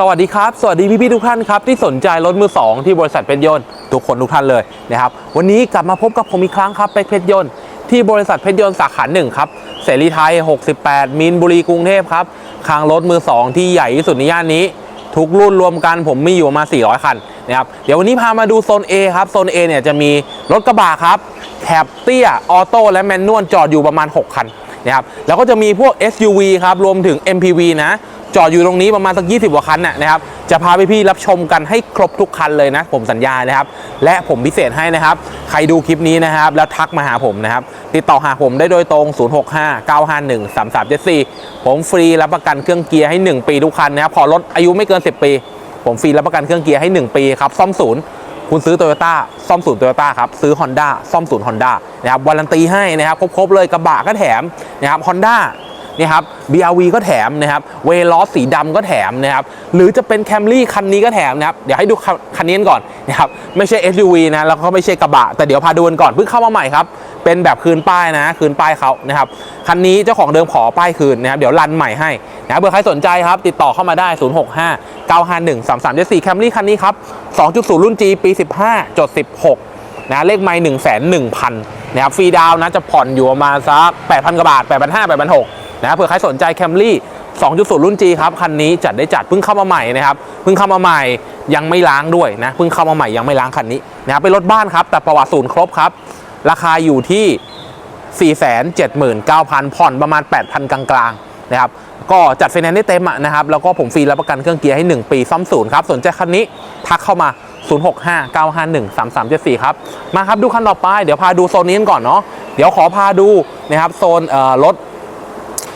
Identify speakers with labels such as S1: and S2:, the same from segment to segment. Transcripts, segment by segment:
S1: สวัสดีครับ สวัสดีพี่ๆทุกท่านครับที่สนใจรถมือ 2 ที่บริษัทเพชรยนต์ทุกคนทุกท่านเลยนะครับวันนี้กลับมาพบกับผมอีกครั้งครับเป็กเพชรยนต์ที่บริษัทเพชรยนต์สาขาหนึ่งครับเสรีไทย 68มินบุรีกรุงเทพครับคางรถมือ 2 ที่ใหญ่ที่สุดในย่านนี้ ทุกรุ่นรวมกันผมมีอยู่มา 400 คันนะครับเดี๋ยววันนี้พามาดูโซน A ครับโซน A เนี่ยจะมีรถกระบะครับแคบเตี้ยออโต้และแมนนวลจอดอยู่ประมาณ 6 คันนะครับแล้วก็จะมีพวก SUV ครับรวมถึง MPV นะ จอดอยู่ตรงนี้ประมาณสัก 20 กว่าคันน่ะนะครับ จะพาพี่ๆรับชมกันให้ครบทุกคันเลยนะ ผมสัญญานะครับ และผมพิเศษให้นะครับ ใครดูคลิปนี้นะครับ แล้วทักมาหาผมนะครับ ติดต่อหาผมได้โดยตรง 0659513374 ผมฟรีรับประกันเครื่องเกียร์ให้ 1 ปีทุกคันนะครับพอรถอายุไม่เกิน 10 ปี ผมฟรีรับประกันเครื่องเกียร์ให้ 1 ปีครับซ่อมศูนย์คุณซื้อโตโยต้าซ่อมศูนย์โตโยต้าครับ ซื้อ Honda ซ่อมศูนย์ Honda นะครับวารันตีให้นะครับ ครบๆเลยกระบะก็แถมนะครับ Honda นี่ครับ BRV ก็แถมนะครับเวลอสสีดำก็แถมนะครับหรือจะเป็นแคมรี่คันนี้ก็แถมนะครับเดี๋ยวให้ดูคันนี้ก่อนนะครับไม่ใช่ SUV นะแล้วก็ไม่ใช่กระบะ แต่เดี๋ยวพาดูกันก่อนเพิ่งเข้ามาใหม่ครับเป็นแบบคืนป้ายนะ คืนป้ายเขานะครับคันนี้เจ้าของเดิมขอป้ายคืนนะครับเดี๋ยวรันใหม่ให้นะเผื่อใครสนใจครับ ติดต่อเข้ามาได้ 065 951 3374แคมรี่คันนี้ครับ 2.0 รุ่น G ปี 15จด16 นะ เลขไมล์หนึ่งแสนหนึ่งพันนะครับ ฟรีดาวนะ จะผ่อนอยู่ประมาณสักแปดพันกว่าบาทแปดพั นห้าแปดพันหกนะเผื่อใครสนใจแคมรี่2.0 รุ่น G ครับ คันนี้จัดได้จัดเพิ่งเข้ามาใหม่นะครับเพิ่งเข้ามาใหม่ยังไม่ล้างด้วยนะเพิ่งเข้ามาใหม่ยังไม่ล้างคันนี้นะครับเป็นรถบ้านครับ แต่ประวัติศูนย์ครบครับ ราคาอยู่ที่ 479,000 ผ่อนประมาณ 8,000 กลางๆนะครับก็จัดไฟแนนซ์ได้เต็มนะครับแล้วก็ผมฟรีรับประกันเครื่องเกียร์ให้ 1 ปีซ่อมศูนย์ครับสนใจคันนี้ทักเข้ามา 0659513374 ครับ มาครับดูคันต่อไป เดี๋ยวพาดูโซนนี้กันก่อนเนาะเดี๋ยวขอพาดูนะครับโซนรถ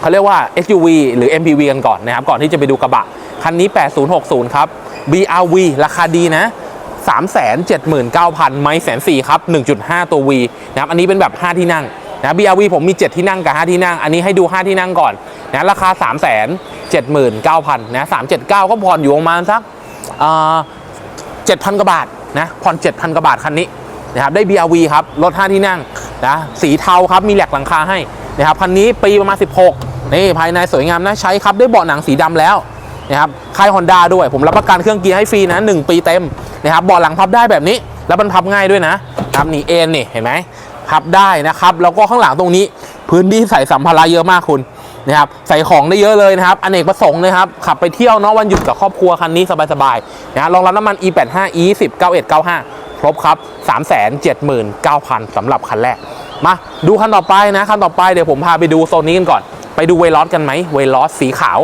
S1: เขาเรียกว่า SUV หรือ MPV กันก่อนนะครับ ก่อนที่จะไปดูกระบะ คันนี้ 8060 ครับ BRV ราคาดีนะ 379,000 ไม่แสนสี่ครับ 1.5 ตัว V นะครับ อันนี้เป็นแบบ 5 ที่นั่งนะ BRV ผมมี 7 ที่นั่งกับ 5 ที่นั่ง อันนี้ให้ดู 5 ที่นั่งก่อนนะราคา 379,000นะ379 ก็ผ่อนอยู่ประมาณสักเอ่อ7,000กว่าบาทนะผ่อน 7,000กว่าบาทคันนี้นะครับได้ BRV ครับรถ 5 ที่นั่งนะสีเทาครับมีแหลกหลังคาให้นะครับคันนี้ปีประมาณ 16 นี่ภายในสวยงามน่าใช้ครับได้เบาะหนังสีดำแล้วนะครับค่ายฮอนด้าด้วย ผมรับประกันเครื่องเกียร์ให้ฟรีนะ 1 ปีเต็มนะครับเบาะหลังพับได้แบบนี้ แล้วมันพับง่ายด้วยนะครับนี่เอ็นนี่เห็นไหมพับได้นะครับแล้วก็ข้างหลังตรงนี้ พื้นที่ใส่สัมภาระเยอะมากคุณนะครับใส่ของได้เยอะเลยนะครับอเนกประสงค์นะครับขับไปเที่ยวเนาะวันหยุดกับครอบครัวคันนี้สบายๆนะรองรับน้ำมัน E85 E10 91 95 ครบครับ 379,000สำหรับคันแรกมาดูคันต่อไปนะคันต่อไปเดี๋ยวผมพาไปดูโซนนี้กันก่อน ไปดูเวลอสกันไหมเวลอสสีขาว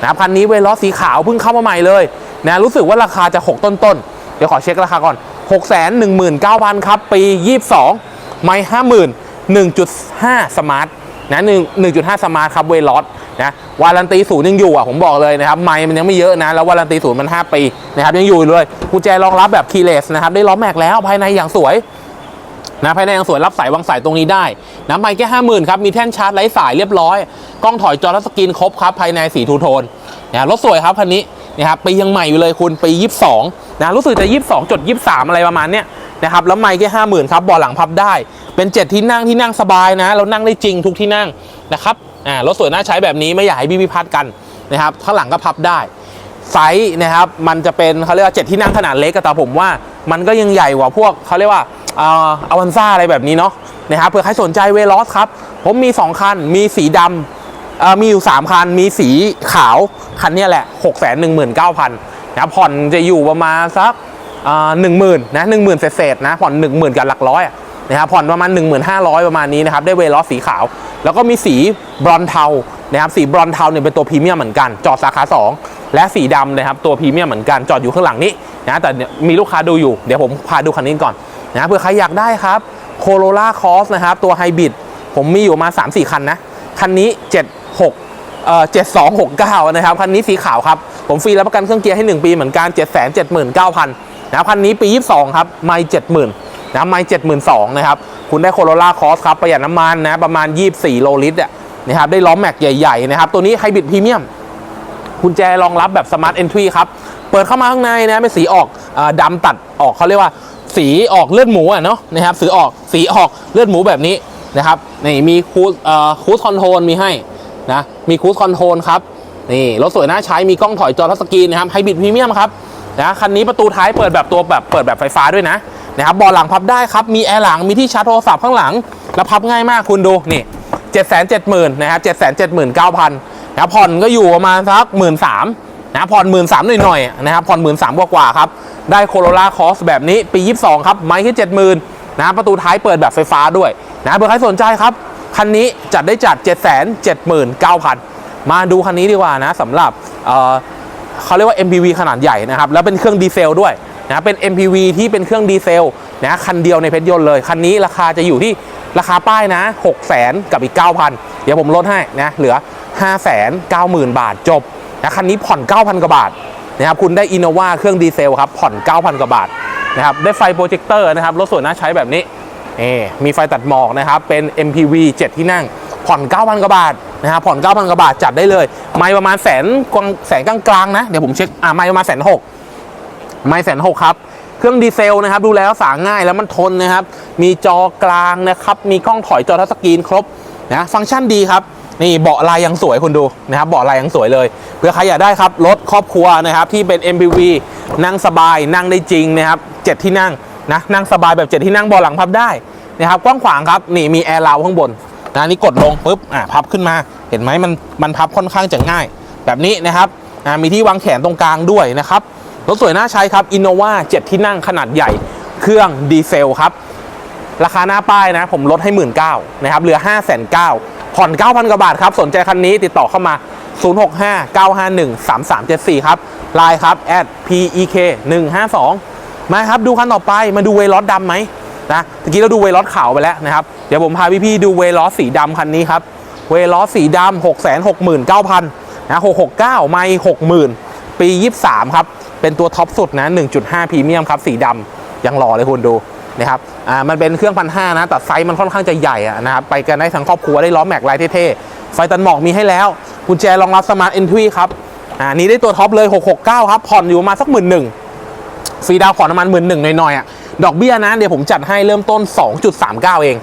S1: นะครับคันนี้เวลอสสีขาวเพิ่งเข้ามาใหม่เลยนะรู้สึกว่าราคาจะ 6 ต้นๆ เดี๋ยวขอเช็คราคาก่อน 6 1 9 0 0 0 ครับ ปี 22 ไม่50,000 1.5สมาร์ทนะ1 1.5สมาร์ทครับเวลอสนะวารันตีศูนย์ยังอยู่อะผมบอกเลยนะครับ ไม่มันยังไม่เยอะนะ แล้ววารันตีศูนย์มัน 5 ปีนะครับยังอยู่เลยกุญแจรองรับแบบคีย์เลสนะครับได้ล้อแม็กแล้วภายในอย่างสวย นะภายในยังสวยรับสายวางสายตรงนี้ได้นะไม่แค่ห้าหมื่นครับมีแท่นชาร์จไร้สายเรียบร้อยกล้องถอยจอทัชสกรีนครบครับภายในสีทูโทนนะรถสวยครับคันนี้นะครับปียังใหม่อยู่เลยคุณปี 22นะรู้สึกจะ22จด23 อะไรประมาณเนี้ยนะครับแล้วไม่แค่ห้าหมื่นครับบาะหลังพับได้ เป็น 7 ที่นั่งที่นั่งสบายนะเรานั่งได้จริงทุกที่นั่งนะครับอ่ารถสวยน่าใช้แบบนี้ไม่อยากให้พี่พิพัฒน์กันนะครับข้างหลังก็พับได้ ไซส์นะครับ มันจะเป็นเขาเรียกว่าเจ็ดที่นั่งขนาดเล็กแต่ผมว่ามันก็ยังใหญ่กว่าพวกเขาเรียกว่าอาวันซ่าอะไรแบบนี้เนาะนะครับเผื่อใครสนใจเวลอสครับ ผมมี 2 คัน มีสีดำอ่ามีอยู่ 3 คัน มีสีขาว คันนี้แหละ 6 1 9 0 0 0นะครับผ่อนจะอยู่ประมาณสักหนึ่งหมื่นนะหนึ่งหมื่นเศษๆนะผ่อนหนึ่งหมื่นกับหลักร้อยนะครับผ่อนประมาณ 1500 ประมาณนี้นะครับ ได้เวลอสสีขาว แล้วก็มีสีบรอนเทานะครับสีบรอนเทาเนี่ยเป็นตัวพรีเมียมเหมือนกัน จอดสาขา 2 และสีดำนะครับตัวพรีเมียมเหมือนกันจอดอยู่ข้างหลังนี้นะแต่มีลูกค้าดูอยู่เดี๋ยวผมพาดูคันนี้ก่อนนะเผื่อใครอยากได้ครับโคโรล่าคอสนะครับตัวไฮบริดผมมีอยู่มา 3-4 คันนะคันนี้ 76เอ่อ7269 นะครับ คันนี้สีขาวครับ ผมฟรีรับประกันเครื่องเกียร์ให้ 1 ปีเหมือนกัน 779,000นะครับคันนี้ปี 22 ครับ ไม่ 70,000นะไม่ 72,000นะครับ คุณได้โคโรล่าคอสครับ ประหยัดน้ำมันนะ ประมาณ 24 โลลิตรอะนะครับ ได้ล้อแม็กใหญ่ ๆ นะครับ ตัวนี้ไฮบริดพรีเมียม กุญแจรองรับแบบสมาร์ทเอนทรีครับ เปิดเข้ามาข้างในนะเป็นสีออกออดำตัดออกเขาเรียกว่าสีออกเลือดหมูอะเนาะนะครับสีออกสีออกเลือดหมูแบบนี้นะครับนี่มีคูสคูสคอนโทรลมีให้นะมีคูสคอนโทรลครับนี่รถสวยน่าใช้มีกล้องถอยจอทัชสกรีนนะครับไฮบริดพรีเมียมครับนะคันนี้ประตูท้ายเปิดแบบตัวแบบเปิดแบบไฟฟ้าด้วยนะนะครับเบาะหลังพับได้ครับมีแอร์หลังมีที่ชาร์จโทรศัพท์ข้างหลัง แล้วพับง่ายมากคุณดูนี่เจ็ดแสนเจ็ดหมื่นนะครับเจ็ดแสนเจ็ดหมื่นเก้าพัน นะผ่อนก็อยู่ประมาณสักหมื่นสามนะผ่อนหมื่นสามหน่อยๆนะครับผ่อนหมื่นสามกว่าๆครับ ได้โคโรล่าคอสแบบนี้ปี 22 ครับ ไม่แค่เจ็ดหมื่นนะประตูท้ายเปิดแบบไฟฟ้าด้วยนะเบอร์ใครสนใจครับ คันนี้จัดได้จัด 7 7 9 0 0 0 มาดูคันนี้ดีกว่านะสำหรับเออเขาเรียกว่า MPV ขนาดใหญ่นะครับ แล้วเป็นเครื่องดีเซลด้วยนะเป็น MPV ที่เป็นเครื่องดีเซลนะคันเดียวในเพชรยนต์เลย คันนี้ราคาจะอยู่ที่ราคาป้ายนะ 6 0 0 0 0 กับอีก 9,000 เดี๋ยวผมลดให้นะเหลือ 5 9 0 0 0 0 บาทจบนะคันนี้ผ่อน 9,000 กว่าบาทนะครับคุณได้อินโนวาเครื่องดีเซลครับผ่อน 9,000 กว่าบาทนะครับได้ไฟโปรเจคเตอร์นะครับรถสวยน่าใช้แบบนี้นี่มีไฟตัดหมอกนะครับเป็น MPV 7 ที่นั่ง ผ่อน 9,000 กว่าบาทนะครับผ่อน 9,000 กว่าบาทจัดได้เลย ไม่ประมาณแสนกลางแสนกลางๆนะ เดี๋ยวผมเช็คอ่าไม่ประมาณแสนหกไม่แสนหกครับเครื่องดีเซลนะครับดูแล้วสางง่ายแล้วมันทนนะครับ มีจอกลางนะครับ มีกล้องถอยจอทัชสกรีนครบนะฟังก์ชันดีครับ นี่เบาะลายยังสวยคุณดูนะครับเบาะลายยังสวยเลยเพื่อใครอยากได้ครับรถครอบครัวนะครับที่เป็น MPV นั่งสบายนั่งได้จริงนะครับเจ็ดที่นั่งนะนั่งสบายแบบเจ็ดที่นั่งเบาะหลังพับได้นะครับกว้างขวางครับนี่มีแอร์ราวข้างบนนะนี่กดลงปุ๊บอ่าพับขึ้นมาเห็นไหมมันมันพับค่อนข้างจะง่าย แบบนี้นะครับอ่ามีที่วางแขนตรงกลางด้วยนะครับรถสวยน่าใช้ครับ Innova 7 ที่นั่งขนาดใหญ่ เครื่องดีเซลครับ ราคาหน้าป้ายนะ ผมลดให้ 1 9ื่นนะครับ เหลือ 5 9 0 0 0 ผ่อน 9,000 กว่าบาทครับ สนใจคันนี้ติดต่อเข้ามา 065 951 3374 ครับไลน์ครับ @pek 152 มาครับ ดูคันต่อไปมาดูเวลอดดำไหมนะเมื่อกี้เราดูเวลอสขาวไปแล้วนะครับ เดี๋ยวผมพาพี่ๆดูเวลอสสีดำคันนี้ครับ เวลอสสีดำหกแสนหกหมื่นเก้าพันนะหกหกเก้าไม่หกหมื่นปียี่สามครับ เป็นตัวท็อปสุดนะหนึ่งจุดห้าพรีเมียมครับ สีดำยังหล่อเลยคุณดูนะครับ อ่ามันเป็นเครื่องพันห้านะแต่ไซส์มันค่อนข้างจะใหญ่อะนะครับไปกันได้ทั้งครอบครัวได้ล้อแม็กลายเท่ๆไฟตันหมอกมีให้แล้วกุญแจรองรับสมาร์ทเอนทรีครับอ่านี้ได้ตัวท็อปเลย 669 ครับ ผ่อนอยู่มาสักหมื่นหนึ่งฟรีดาวผ่อนประมาณหมื่นหนึ่งหน่อยๆอะดอกเบี้ยนะ เดี๋ยวผมจัดให้เริ่มต้น 2.39 เอง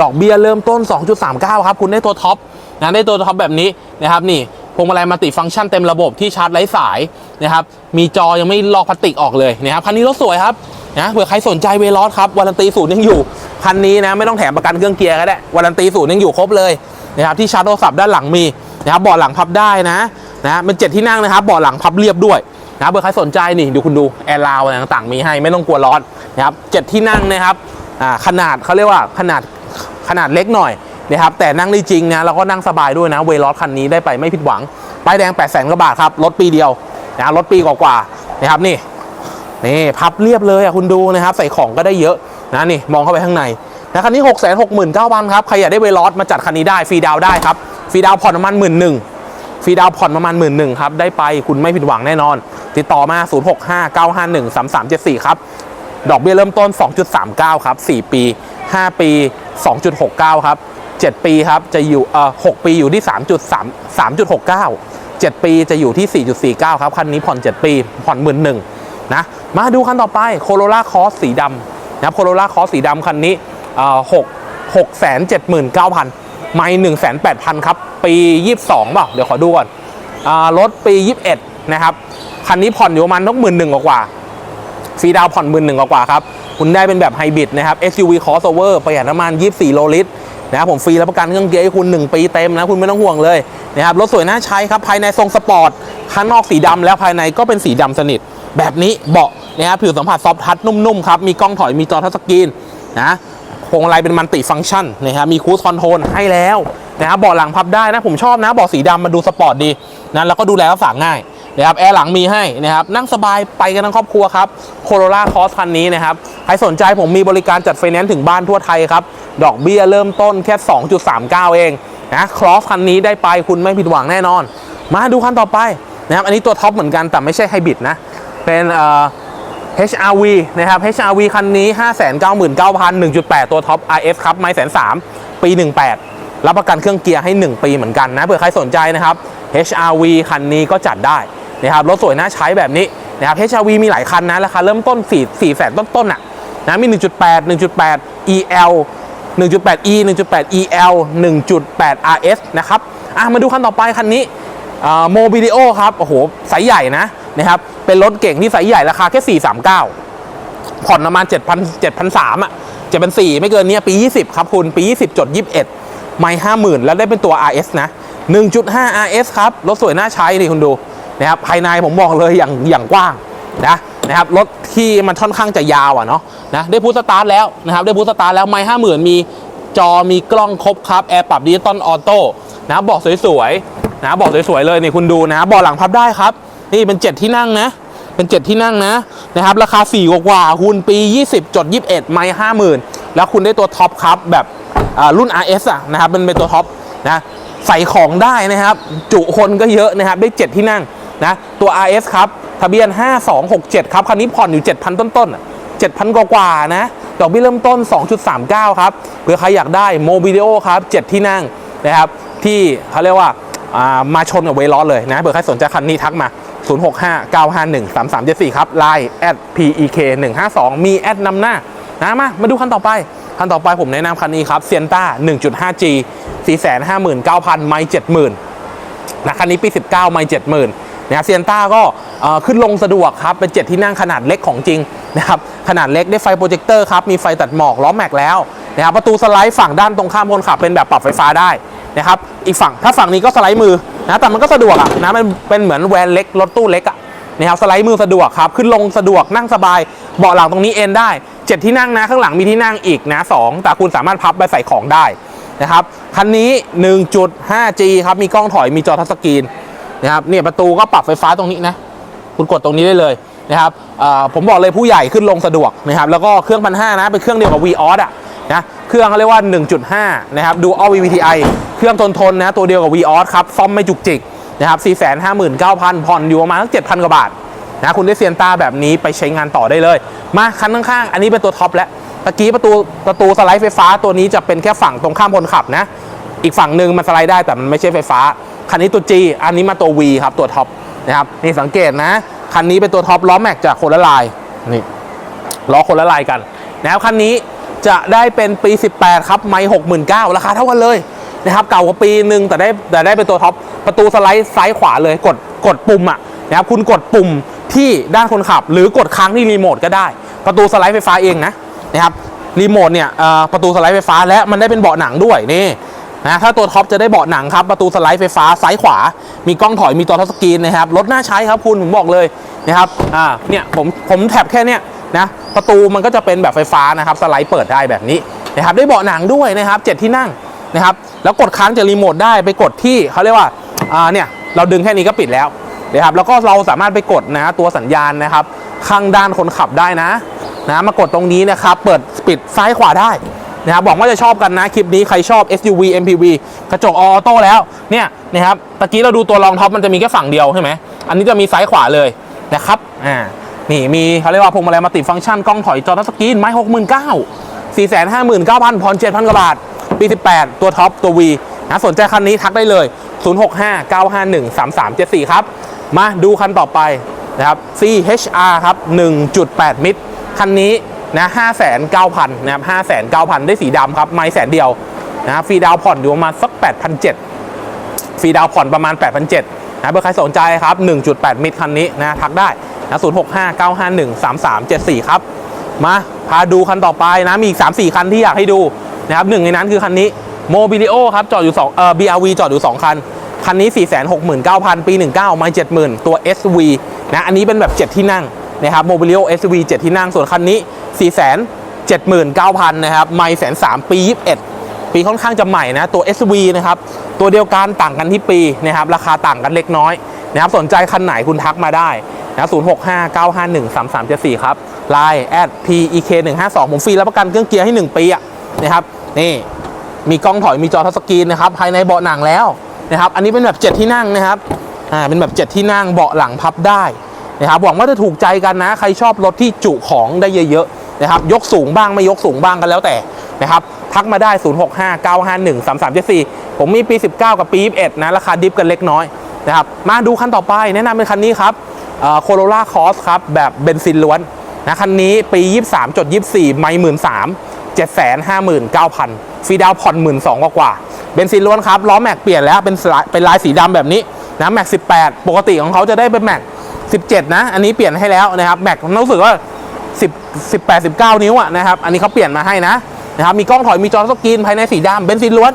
S1: ดอกเบี้ยเริ่มต้น 2.39 ครับคุณได้ตัวท็อปนะได้ตัวท็อปแบบนี้นะครับนี่พวงมาลัยมัลติฟังก์ชันเต็มระบบที่ชาร์จไร้สายนะครับมีจอยังไม่ลอกพลาสติกออกเลยนะครับคันนี้รถสวยครับ นะเผื่อใครสนใจเวลอสครับวารันตีศูนย์ยังอยู่คันนี้นะไม่ต้องแถมประกันเครื่องเกียร์ก็ได้วารันตีศูนย์ยังอยู่ครบเลยนะครับที่ชาร์จโทรศัพท์ด้านหลังมีนะครับเบาะหลังพับได้นะนะมันเจ็ดที่นั่งนะครับเบาะหลังพับเรียบด้วยนะครับเบอใครสนใจนี่ดูคุณดูแอร์ราวอะไรต่างๆมีให้ไม่ต้องกลัวร้อนนะครับเจ็ดที่นั่งนะครับอ่าขนาดเขาเรียกว่าขนาดขนาดเล็กหน่อยนะครับแต่นั่งได้จริงนะแล้วก็นั่งสบายด้วยนะเวลอสคันนี้ได้ไปไม่ผิดหวังป้ายแดง8 0 0 0 0 0กว่าบาทครับรถปีเดียวนะรถปีกว่าๆนะครับนี่ นี่พับเรียบเลยอะคุณดูนะครับ ใส่ของก็ได้เยอะนะนี่มองเข้าไปข้างในนะคันนี้ 6 6 9 0 0 0ครับ ใครอยากได้เวลอสมาจัดคันนี้ได้ฟรีดาวได้ครับฟรีดาวผ่อนประมาณหมื่นหนึ่งฟรีดาวผ่อนประมาณหมื่นหนึ่งครับ ได้ไปคุณไม่ผิดหวังแน่นอน ติดต่อมา 065 951 3374 ครับ ดอกเบี้ยเริ่มต้น 2.39 ครับ 4 ปี 5 ปี 2.69 ครับ 7 ปีครับจะอยู่เอ่อ6ปีอยู่ที่ 3.3 3.69 7 ปีจะอยู่ที่ 4.49 ครับ คันนี้ผ่อน 7 ปีผ่อนหมื่นหนึ่งนะ มาดูคันต่อไปโคโรล่าคอสสีดำนะครับโคโรล่าคอสสีดำคันนี้หกหกแสนเอ่อ6 6 7 9 0 0 0ไม่1 8 0 0 0ครับ ปี22เปล่าเดี๋ยวขอดูก่อนอ่ารถปี21นะครับ คันนี้ผ่อนอยู่ประมาณนกหมื่นหนึ่งกว่าๆฟรีดาวผ่อนหมื่นหนึ่งกว่าครับ คุณได้เป็นแบบไฮบริดนะครับ SUV crossover ประหยัดน้ำมัน 24 โลลิตรนะครับผมฟรีรับประกันเครื่องเกียร์ให้คุณ 1 ปีเต็มนะคุณไม่ต้องห่วงเลยนะครับรถสวยน่าใช้ครับ ภายในทรงสปอร์ตข้างนอกสีดำแล้วภายในก็เป็นสีดำสนิท แบบนี้เบาะนะครับผิวสัมผัสซอฟทัชนุ่มๆครับมีกล้องถอยมีจอทัชสกรีนนะพวงมาลัยเป็นมันติฟังก์ชันนะครับมีคูสคอนโทรลให้แล้วนะครับเบาะหลังพับได้นะผมชอบนะเบาะสีดำมันดูสปอร์ตดีนะแล้วก็ดูแลรักษาง่ายนะครับแอร์หลังมีให้นะครับนั่งสบายไปกันทั้งครอบครัวครับโคโรล่าคอสคันนี้นะครับใครสนใจผมมีบริการจัดไฟแนนซ์ถึงบ้านทั่วไทยครับ ดอกเบี้ยเริ่มต้นแค่ 2.39 เองนะครอสคันนี้ได้ไปคุณไม่ผิดหวังแน่นอน มาดูคันต่อไปนะครับอันนี้ตัวท็อปเหมือนกันแต่ไม่ใช่ไฮบริดนะ เป็นเอ่อ HRV นะครับ HRV คันนี้ 599,000 1.8 ตัวท็อป RS ครับ ไม่แสนสามปี 18 รับประกันเครื่องเกียร์ให้ 1 ปีเหมือนกันนะ เผื่อใครสนใจนะครับ HRV คันนี้ก็จัดได้นะครับ รถสวยน่าใช้แบบนี้นะครับ HRV มีหลายคันนะ ราคาเริ่มต้น 4 4แสนต้นๆอะนะมี 1.8 1.8 EL 1.8 E 1.8 EL 1.8 RS นะครับ อะ มาดูคันต่อไปคันนี้โมบิลิโอครับ โอ้โหไซส์ใหญ่นะนะครับ เป็นรถเก่งที่ไซส์ใหญ่ราคาแค่ 439 ผ่อนประมาณ 7,000 7,300อะจะเป็น4ไม่เกินเนี้ยปี 20 ครับคุณปี 20จด21 ไม่50,000 แล้วได้เป็นตัว RS นะ 1.5 RS ครับ รถสวยน่าใช้นี่คุณดูนะครับภายในผมบอกเลยอย่างอย่างกว้างนะนะครับรถที่มันค่อนข้างจะยาวอะเนาะนะได้พูดสตาร์ทแล้วนะครับได้พูดสตาร์ทแล้วไม่50,000 มีจอมีกล้องครบครับแอร์ปรับดิจิตอลออโต้นะเบอกสวยๆนะเบอกสวยๆเลยนี่คุณดูนะเบาะหลังพับได้ครับ นี่เป็น 7 ที่นั่งนะ เป็น 7 ที่นั่งนะนะครับ ราคา 4 กว่าๆคุณปี 20จด21 ไม่50,000แล้วคุณได้ตัวท็อปครับแบบรุ่น RS อะนะครับเป็นเป็นตัวท็อปนะใส่ของได้นะครับ จุคนก็เยอะนะครับ ได้ 7 ที่นั่งนะตัว RS ครับทะเบียน 5267 ครับ คันนี้ผ่อนอยู่ 7,000 ต้นๆอะ7,000 กว่าๆนะดอกเบี้ยเริ่มต้น 2.39 ครับเผื่อใครอยากได้โมบิ l โอครับ 7 ที่นั่งนะครับ ที่เขาเรียกว่าามาชนกับเวลอสเลยนะเผื่อใครสนใจคันนี้ทักมา 0659513374 ครับ Line at pek 152มีแอดนำหน้านะมามาดูคันต่อไป คันต่อไปผมแนะนำคันนี้ครับเซียนต้า 1.5G 459,000 ไม่70,000นะคันนี้ปี 19 ไม่70,000นะครับเซียนต้าก็ขึ้นลงสะดวกครับ เป็น7ที่นั่งขนาดเล็กของจริงนะครับขนาดเล็กได้ไฟโปรเจคเตอร์ครับ มีไฟตัดหมอกล้อแม็กแล้วนะครับประตูสไลด์ฝั่งด้านตรงข้ามคนขับเป็นแบบปรับไฟฟ้าได้นะครับอีกฝั่งถ้าฝั่งนี้ก็สไลด์มือ นะแต่มันก็สะดวกอะนะมันเป็นเหมือนแวนเล็กรถตู้เล็กอะนะครับสไลด์มือสะดวกครับ ขึ้นลงสะดวกนั่งสบาย เบาะหลังตรงนี้เอนได้ 7 ที่นั่งนะ ข้างหลังมีที่นั่งอีกนะ 2 แต่คุณสามารถพับไปใส่ของได้นะครับคันนี้ 1.5G ครับมีกล้องถอยมีจอทัชสกรีนนะครับเนี่ยประตูก็ปรับไฟฟ้าตรงนี้นะ คุณกดตรงนี้ได้เลยนะครับเอ่อผมบอกเลยผู้ใหญ่ขึ้นลงสะดวกนะครับแล้วก็เครื่องพันห้านะเป็นเครื่องเดียวกับ v ีออสอะนะเครื่องเขาเรียกว่า 1.5 นะครับดู all VVTi เครื่องทนทนนะตัวเดียวกับ v ีออสครับซ่อมไม่จุกจิกนะครับ459,000ผ่อนอยู่ประมาณสัก7,000 กว่าบาทนะคุณได้เซียนต้าแบบนี้ไปใช้งานต่อได้เลย มาคันข้างๆ อันนี้เป็นตัวท็อปแล้วตะกี้ประตูประตูสไลด์ไฟฟ้าตัวนี้จะเป็นแค่ฝั่งตรงข้ามคนขับนะ อีกฝั่งหนึ่งมันสไลด์ได้แต่มันไม่ใช่ไฟฟ้า คันนี้ตัว G อันนี้มาตัว V ครับตัวท็อปนะครับนี่สังเกตนะ คันนี้เป็นตัวท็อปล้อแม็กจากคนละลายนี่ล้อคนละลายกันนะครับคันนี้จะได้เป็นปี 18 ครับ ไม่69,000ราคาเท่ากันเลย นะครับเก่ากว่าปีหนึ่งแต่ได้แต่ได้เป็นตัวท็อปประตูสไลด์ซ้ายขวาเลยกดกดปุ่มอะนะครับคุณกดปุ่มที่ด้านคนขับ หรือกดค้างที่รีโมทก็ได้ ประตูสไลด์ไฟฟ้าเองนะนะครับรีโมทเนี่ยประตูสไลด์ไฟฟ้าและมันได้เป็นเบาะหนังด้วยนี่นะถ้าตัวท็อปจะได้เบาะหนังครับประตูสไลด์ไฟฟ้าซ้ายขวา มีกล้องถอยมีตัวทัชสกรีนนะครับรถน่าใช้ครับคุณผมบอกเลยนะครับอ่าเนี่ยผมผมแท็บแค่เนี้ยนะประตูมันก็จะเป็นแบบไฟฟ้านะครับสไลด์เปิดได้แบบนี้นะครับได้เบาะหนังด้วยนะครับเจ็ดที่นั่งนะครับ แล้วกดค้างจากรีโมทได้ไปกดที่เขาเรียกว่าอ่าเนี่ยเราดึงแค่นี้ก็ปิดแล้วนะครับแล้วก็เราสามารถไปกดนะตัวสัญญาณนะครับ ข้างด้านคนขับได้นะนะมากดตรงนี้นะครับเปิดปิดซ้ายขวาได้นะครับบอกว่าจะชอบกันนะคลิปนี้ใครชอบ SUV MPV กระจกออโต้แล้วเนี่ยนะครับตะกี้เราดูตัวรองท็อปมันจะมีแค่ฝั่งเดียวใช่ไหมอันนี้จะมีซ้ายขวาเลยนะครับอ่านี่มีเขาเรียกว่าพวงมาลัยมัลติฟังก์ชันกล้องถอยจอทัชสกรีนไม้หกหมื่นเก้าสี่แสนห้าหมื่นเก้าพันผ่อนเจ็ดพันกว่าบาท ปี 18 ตัวท็อปตัว V นะสนใจคันนี้ทักได้เลย 065 951 3374 ครับ มาดูคันต่อไปนะครับ CHR ครับ 1.8 มิตร คันนี้นะ5,900นะครับ5,900 ได้สีดำครับ ไม่แสนเดียวนะฟรีดาวผ่อนอยู่ประมาณสัก 8,700ฟรีดาวผ่อนประมาณ 8,700นะเบอร์ใครสนใจครับ 1.8 มิตรคันนี้นะทักได้นะ065 951 3374 ครับ มาพาดูคันต่อไปนะ มีอีก 3-4 คันที่อยากให้ดู นะครับหนึ่งในนั้นคือคันนี้โมบิลิโอครับจอดอยู่2เอ่อ BRV จอดอยู่ 2 คัน คันนี้ 469,000 ปี 19ไม่70,000 ตัว SV นะอันนี้เป็นแบบ 7 ที่นั่งนะครับโมบิลิโอ SV 7 ที่นั่ง ส่วนคันนี้ 479,000 นะครับไม่แสนสามปี 21 ปีค่อนข้างจะใหม่นะ ตัว SV นะครับ ตัวเดียวกันต่างกันที่ปีนะครับราคาต่างกันเล็กน้อยนะครับสนใจคันไหนคุณทักมาได้นะ065 951 3374 ครับ Line at pek 152 ผมฟรีรับประกันเครื่องเกียร์ให้ 1 ปีอะนะครับ นี่มีกล้องถอยมีจอทัชสกรีนนะครับภายในเบาะหนังแล้วนะครับ อันนี้เป็นแบบ 7 ที่นั่งนะครับอ่าเป็นแบบ 7 ที่นั่งเบาะหลังพับได้นะครับหวังว่าจะถูกใจกันนะ ใครชอบรถที่จุของได้เยอะๆนะครับ ยกสูงบ้างไม่ยกสูงบ้างกันแล้วแต่นะครับ ทักมาได้ 065951 3374 ผมมีปี 19 กับปี 21 นะ ราคาดิฟกันเล็กน้อยนะครับ มาดูคันต่อไปแนะนำเป็นคันนี้ครับโคโรล่าคอสครับ แบบเบนซินล้วนนะคันนี้ปี 23จด24 ไม่หมื่นสาม เจ็ดแสนห้าหมื่นเก้าพันฟรีดาวผ่อนหมื่นสองกว่าเบนซินล้วนครับล้อแม็กเปลี่ยนแล้วเป็นลด์เป็นลายสีดำแบบนี้นะแม็ก18 ปกติของเขาจะได้เป็นแม็ก17 นะ อันนี้เปลี่ยนให้แล้วนะครับแม็กรู้สึกว่า10 18 19 นิ้วอะนะครับอันนี้เขาเปลี่ยนมาให้นะนะครับมีกล้องถอยมีจอสกรีนภายในสีดำเบนซินล้วน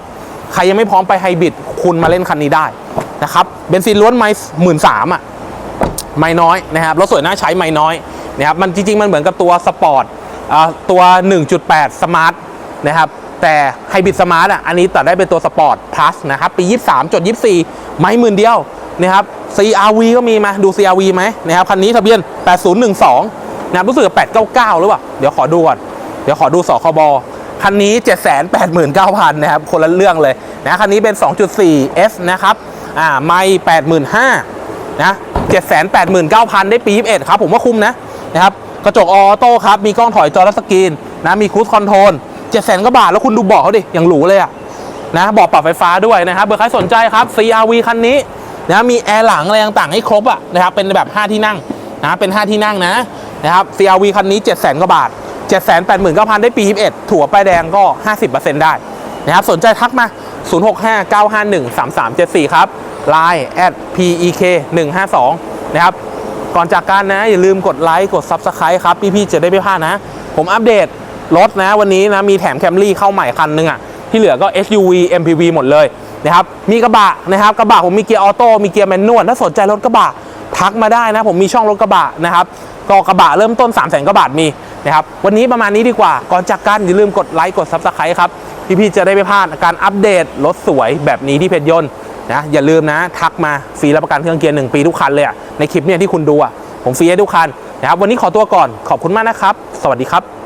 S1: ใครยังไม่พร้อมไปไฮบริดคุณมาเล่นคันนี้ได้นะครับเบนซินล้วนไม่หมื่นสามอะไม่น้อยนะครับรถสวยน่าใช้ไม่น้อยนะครับมันจริงๆ มันเหมือนกับตัวสปอร์ต ตัว 1.8สมาร์ทนะครับแต่ไฮบริดสมาร์ทอะอันนี้ตัดได้เป็นตัวสปอร์ตพลัสนะครับปี 23จด24 ไม่หมื่นเดียวนะครับ CRV ก็มีมาดู CRV ไหมนะครับคันนี้ทะเบียน 8012นะครับรู้สึก899 หรือเปล่า เดี๋ยวขอดูก่อน เดี๋ยวขอดูสคบคันนี้ 789,000นะครับคนละเรื่องเลยนะคันนี้เป็น 2.4 S นะครับอ่าไม่85,000นะ789,000 ได้ปี 21 ครับ ผมว่าคุ้มนะนะครับ กระจกออโต้ครับ มีกล้องถอยจอและสกรีนนะมีครู e คอนโทรล700,000กว่าบาท แล้วคุณดูเบาะเขาดิ อย่างหรูเลยอะนะเบาะปรับไฟฟ้าด้วยนะครับเบอร์ใครสนใจครับ CRV คันนี้นะมีแอร์หลังอะไรต่างๆให้ครบอะนะครับเป็นแบบ 5 ที่นั่งนะเป็น 5 ที่นั่งนะนะครับ CRV คันนี้ 700,000กว่าบาท 789,000 ได้ปี 21 ถั่วป้ายแดงก็ 50%ได้นะครับสนใจทักมา 0659513374 ครับ Line at pek 152นะครับ ก่อนจากกันนะ อย่าลืมกดไลค์กด Subscribe ครับ พี่ๆจะได้ไม่พลาดนะ ผมอัปเดตรถนะวันนี้นะมีแถมแคมรี่เข้าใหม่คันหนึงอะ ที่เหลือก็ SUV MPV หมดเลยนะครับมีกระบะนะครับกระบะผมมีเกียร์ออโต้มีเกียร์แมนนวลถ้าสนใจรถกระบะทักมาได้นะ ผมมีช่องรถกระบะนะครับก็กระบะเริ่มต้น 3 0 0 0 0 0กว่าบาทมีนะครับวันนี้ประมาณนี้ดีกว่าก่อนจากกันอย่าลืมกดไลค์กด Subscribe ครับพี่ๆจะได้ไม่พลาดการอัปเดตรถสวยแบบนี้ที่เพจยนต์ นะอย่าลืมนะ ทักมาฟรีรับประกันเครื่องเกียร์1ปีทุกคันเลยในคลิปเนี่ยที่คุณดูอะผมฟรีให้ทุกคันนะครับวันนี้ขอตัวก่อนขอบคุณมากนะครับ สวัสดีครับ